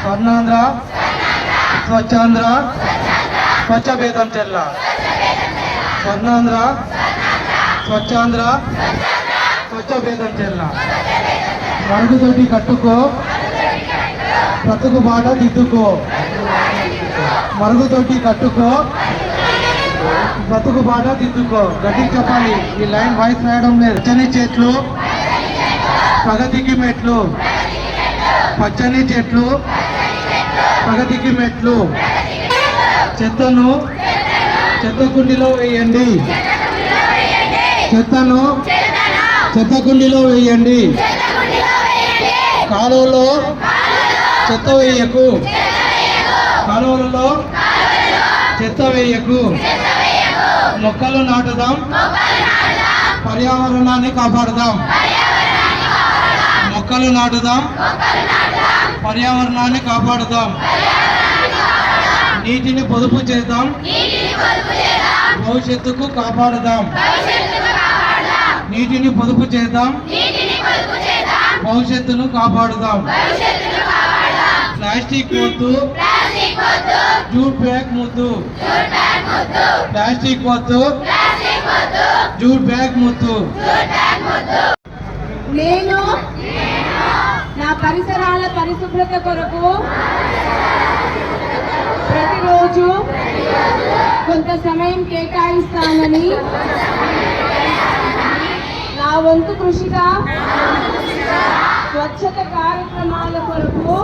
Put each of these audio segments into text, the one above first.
స్వర్ణాంధ్ర స్వచ్ఛాంధ్ర స్వచ్ఛ భేదం చెల్ల. స్వర్ణాంధ్ర స్వచ్ఛాంధ్ర స్వచ్ఛ భేదం చెల్ల. మరుగుదొడ్డి కట్టుకో బ్రతుకు బాట దిద్దుకో. మరుగుదొడ్డి కట్టుకో బ్రతుకు బాట దిద్దుకో. గట్టిగా చెప్పాలి. ఈ లైన్ వాయిస్ రాయడం లేదు. పచ్చని చెట్లు ప్రగతికి మెట్లు. పచ్చని చెట్లు ప్రగతికి మెట్లు. చెత్తను చెత్త కుండీలో వేయండి. చెత్తను చెత్త కుండీలో వేయండి. కాలువలో చెత్త వేయకు. కాలువలలో చెత్త వేయకు. మొక్కలు నాటుదాం. పర్యావరణాన్ని కాపాడుదాం. మొక్కలు నాటుదాం. పర్యావరణాన్ని కాపాడుదాం. నీటిని పొదుపు చేద్దాం. భవిష్యత్తుకు కాపాడుదాం. నీటిని పొదుపు చేద్దాం. భవిష్యత్తును కాపాడుదాం. ప్లాస్టిక్ వద్దు. జూట్ బ్యాగ్ ముద్దు. ప్లాస్టిక్ వద్దు. జూట్ బ్యాగ్ ముద్దు. నేను పరిసరాల పరిశుభ్రత కొరకు ప్రతిరోజు కొంత సమయం కేటాయిస్తానని నా వంతు కృషిగా స్వచ్ఛత కార్యక్రమాల కొరకు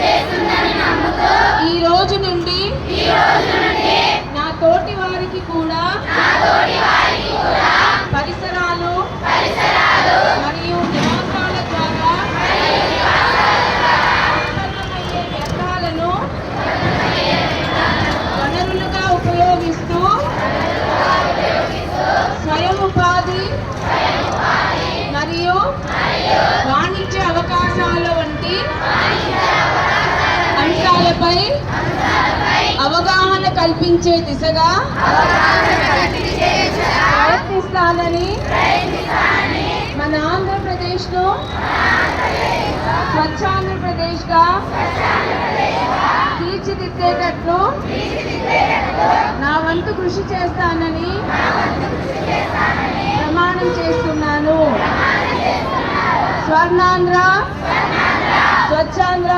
చేస్తుందని నమ్ముతూ ఈ రోజు నుండి నా తోటి వారికి కూడా కల్పించే దిశగా ప్రయత్నిస్తానని మన ఆంధ్రప్రదేశ్ స్వచ్ఛాంధ్రప్రదేశ్గా స్వచ్ఛ ఆంధ్రప్రదేశ్గా తీర్చిదిద్దేటట్లు నా వంతు కృషి చేస్తానని ప్రమాణం చేస్తున్నాను. స్వర్ణాంధ్ర స్వచ్ఛాంధ్ర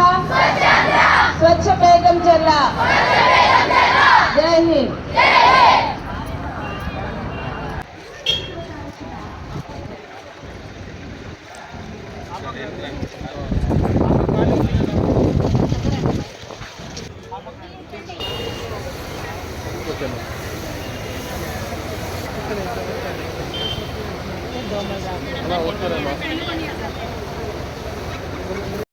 వస్తారమ్మా